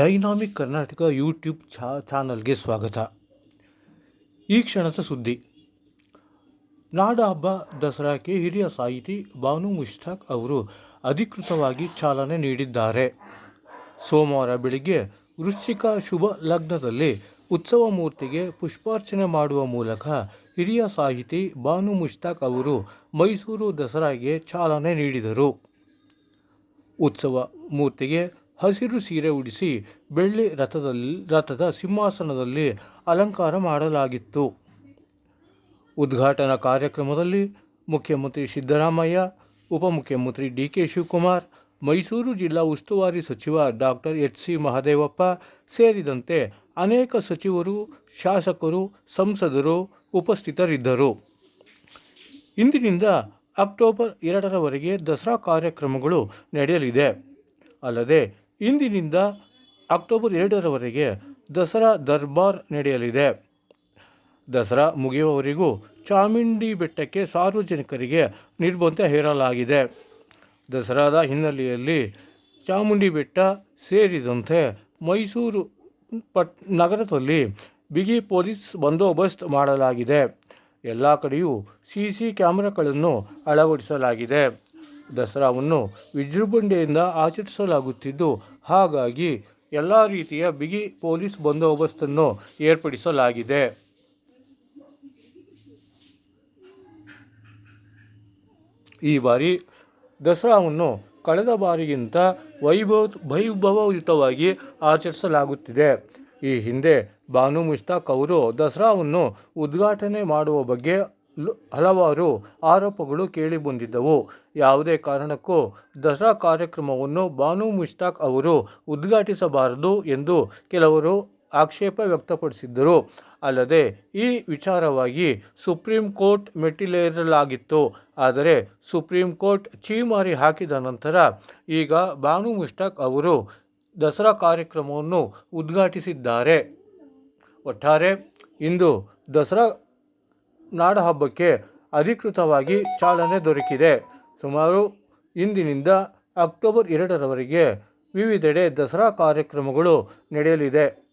Dynamic Karnataka YouTube ಚಾ ಚಾನಲ್ಗೆ ಸ್ವಾಗತ. ಈ ಕ್ಷಣದ ಸುದ್ದಿ. ನಾಡ ಹಬ್ಬ ದಸರಾಕ್ಕೆ ಹಿರಿಯ ಸಾಹಿತಿ ಬಾನು ಮುಷ್ತಾಕ್ ಅವರು ಅಧಿಕೃತವಾಗಿ ಚಾಲನೆ ನೀಡಿದ್ದಾರೆ. ಸೋಮವಾರ ಬೆಳಿಗ್ಗೆ ವೃಶ್ಚಿಕ ಶುಭ ಲಗ್ನದಲ್ಲಿ ಉತ್ಸವ ಮೂರ್ತಿಗೆ ಪುಷ್ಪಾರ್ಚನೆ ಮಾಡುವ ಮೂಲಕ ಹಿರಿಯ ಸಾಹಿತಿ ಬಾನು ಮುಷ್ತಾಕ್ ಅವರು ಮೈಸೂರು ದಸರಾಗೆ ಚಾಲನೆ ನೀಡಿದರು. ಉತ್ಸವ ಮೂರ್ತಿಗೆ ಹಸಿರು ಸೀರೆ ಉಡಿಸಿ ಬೆಳ್ಳಿ ರಥದಲ್ಲಿ, ರಥದ ಸಿಂಹಾಸನದಲ್ಲಿ ಅಲಂಕಾರ ಮಾಡಲಾಗಿತ್ತು. ಉದ್ಘಾಟನಾ ಕಾರ್ಯಕ್ರಮದಲ್ಲಿ ಮುಖ್ಯಮಂತ್ರಿ ಸಿದ್ದರಾಮಯ್ಯ, ಉಪಮುಖ್ಯಮಂತ್ರಿ ಡಿ ಕೆ ಶಿವಕುಮಾರ್, ಮೈಸೂರು ಜಿಲ್ಲಾ ಉಸ್ತುವಾರಿ ಸಚಿವ ಡಾಕ್ಟರ್ ಎಚ್ ಸಿ ಮಹದೇವಪ್ಪ ಸೇರಿದಂತೆ ಅನೇಕ ಸಚಿವರು, ಶಾಸಕರು, ಸಂಸದರು ಉಪಸ್ಥಿತರಿದ್ದರು. ಇಂದಿನಿಂದ ಅಕ್ಟೋಬರ್ ಎರಡರವರೆಗೆ ದಸರಾ ಕಾರ್ಯಕ್ರಮಗಳು ನಡೆಯಲಿದೆ. ಅಲ್ಲದೆ ಇಂದಿನಿಂದ ಅಕ್ಟೋಬರ್ ಎರಡರವರೆಗೆ ದಸರಾ ದರ್ಬಾರ್ ನಡೆಯಲಿದೆ. ದಸರಾ ಮುಗಿಯುವವರೆಗೂ ಚಾಮುಂಡಿ ಬೆಟ್ಟಕ್ಕೆ ಸಾರ್ವಜನಿಕರಿಗೆ ನಿರ್ಬಂಧ ಹೇರಲಾಗಿದೆ. ದಸರಾದ ಹಿನ್ನೆಲೆಯಲ್ಲಿ ಚಾಮುಂಡಿ ಬೆಟ್ಟ ಸೇರಿದಂತೆ ಮೈಸೂರು ಪಟ್ ನಗರದಲ್ಲಿ ಬಿಗಿ ಪೊಲೀಸ್ ಬಂದೋಬಸ್ತ್ ಮಾಡಲಾಗಿದೆ. ಎಲ್ಲ ಕಡೆಯೂ ಸಿ ಸಿ ಕ್ಯಾಮೆರಾಗಳನ್ನು ಅಳವಡಿಸಲಾಗಿದೆ. ದಸರಾವನ್ನು ವಿಜೃಂಭಣೆಯಿಂದ ಆಚರಿಸಲಾಗುತ್ತಿದ್ದು ಹಾಗಾಗಿ ಎಲ್ಲ ರೀತಿಯ ಬಿಗಿ ಪೊಲೀಸ್ ಬಂದೋಬಸ್ತನ್ನು ಏರ್ಪಡಿಸಲಾಗಿದೆ. ಈ ಬಾರಿ ದಸರಾವನ್ನು ಕಳೆದ ಬಾರಿಗಿಂತ ವೈಭವ ವೈಭವಯುತವಾಗಿ ಆಚರಿಸಲಾಗುತ್ತಿದೆ. ಈ ಹಿಂದೆ ಬಾನು ಮುಷ್ತಾಕ್ ಅವರು ದಸರಾವನ್ನು ಉದ್ಘಾಟನೆ ಮಾಡುವ ಬಗ್ಗೆ ಹಲವಾರು ಆರೋಪಗಳು ಕೇಳಿಬಂದಿದ್ದವು. ಯಾವುದೇ ಕಾರಣಕ್ಕೂ ದಸರಾ ಕಾರ್ಯಕ್ರಮವನ್ನು ಬಾನು ಮುಷ್ತಾಕ್ ಅವರು ಉದ್ಘಾಟಿಸಬಾರದು ಎಂದು ಕೆಲವರು ಆಕ್ಷೇಪ ವ್ಯಕ್ತಪಡಿಸಿದ್ದರು. ಅಲ್ಲದೆ, ಈ ವಿಚಾರವಾಗಿ ಸುಪ್ರೀಂ ಕೋರ್ಟ್ ಮೆಟ್ಟಿಲೇರಲಾಗಿತ್ತು. ಆದರೆ, ಸುಪ್ರೀಂ ಕೋರ್ಟ್ ಛೀಮಾರಿ ಹಾಕಿದ ನಂತರ ಈಗ ಬಾನು ಮುಷ್ತಾಕ್ ಅವರು ದಸರಾ ಕಾರ್ಯಕ್ರಮವನ್ನು ಉದ್ಘಾಟಿಸಿದ್ದಾರೆ. ಒಟ್ಟಾರೆ, ಇಂದು ದಸರಾ ನಾಡಹಬ್ಬಕ್ಕೆ ಅಧಿಕೃತವಾಗಿ ಚಾಲನೆ ದೊರಕಿದೆ. ಸುಮಾರು ಇಂದಿನಿಂದ ಅಕ್ಟೋಬರ್ ಎರಡರವರೆಗೆ ವಿವಿಧೆಡೆ ದಸರಾ ಕಾರ್ಯಕ್ರಮಗಳು ನಡೆಯಲಿದೆ.